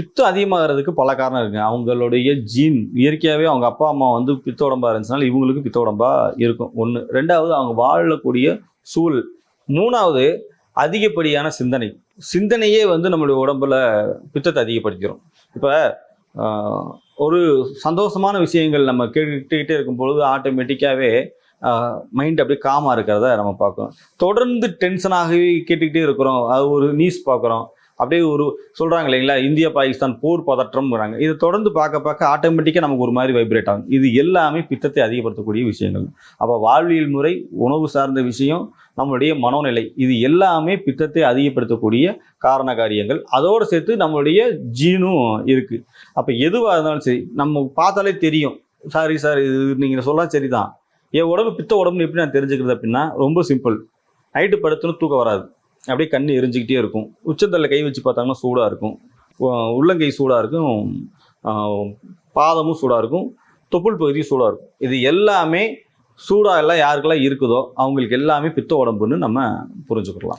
பித்தம் அதிகமாகிறதுக்கு பல காரணம் இருக்குது அவங்களுடைய ஜீன் இயற்கையாகவே அவங்க அப்பா அம்மா வந்து பித்த உடம்பாக இருந்துச்சுனால இவங்களுக்கு பித்த உடம்பாக இருக்கும். ஒன்று ரெண்டாவது அவங்க வாழக்கூடிய சூழல் மூணாவது அதிகப்படியான சிந்தனை. சிந்தனையே வந்து நம்மளுடைய உடம்புல பித்தத்தை அதிகப்படுத்திடும் இப்போ ஒரு சந்தோஷமான விஷயங்கள் நம்ம கேட்டுக்கிட்டே இருக்கும் பொழுது ஆட்டோமேட்டிக்காகவே மைண்ட் அப்படியே காமாக இருக்கிறத நம்ம பார்க்குறோம் தொடர்ந்து டென்ஷனாகவே கேட்டுக்கிட்டே இருக்கிறோம். அது ஒரு நியூஸ் பார்க்குறோம். அப்படியே ஒரு சொல்கிறாங்க இல்லைங்களா? இந்தியா பாகிஸ்தான் போர் பதற்றம்ங்கிறாங்க. இதை தொடர்ந்து பார்க்க பார்க்க ஆட்டோமேட்டிக்காக நமக்கு ஒரு மாதிரி வைப்ரேட் ஆகும். இது எல்லாமே பித்தத்தை அதிகப்படுத்தக்கூடிய விஷயங்கள். அப்போ வாழ்வியல் முறை உணவு சார்ந்த விஷயம் நம்மளுடைய மனோநிலை இது எல்லாமே பித்தத்தை அதிகப்படுத்தக்கூடிய காரண காரியங்கள் அதோடு சேர்த்து நம்மளுடைய ஜீனும் இருக்குது அப்போ எதுவாக இருந்தாலும் சரி நம்ம பார்த்தாலே தெரியும். சாரி சார் இது நீங்கள் சொல்லாம் சரி தான் என் உடம்பு பித்த உடம்புன்னு எப்படி நான் தெரிஞ்சுக்கிறது அப்படின்னா ரொம்ப சிம்பிள் நைட்டு படுத்துன்னு தூக்கம் வராது. அப்படியே கண் எரிஞ்சுக்கிட்டே இருக்கும். உச்சத்தில் கை வச்சு பார்த்தாங்கன்னா சூடாக இருக்கும். உள்ளங்கை சூடாக இருக்கும். பாதமும் சூடாக இருக்கும். தொப்புள் பகுதியும் சூடாக இருக்கும். இது எல்லாமே சூடாக எல்லாம் யாருக்கெல்லாம் இருக்குதோ அவங்களுக்கு எல்லாமே பித்த உடம்புன்னு நம்ம புரிஞ்சுக்கலாம்.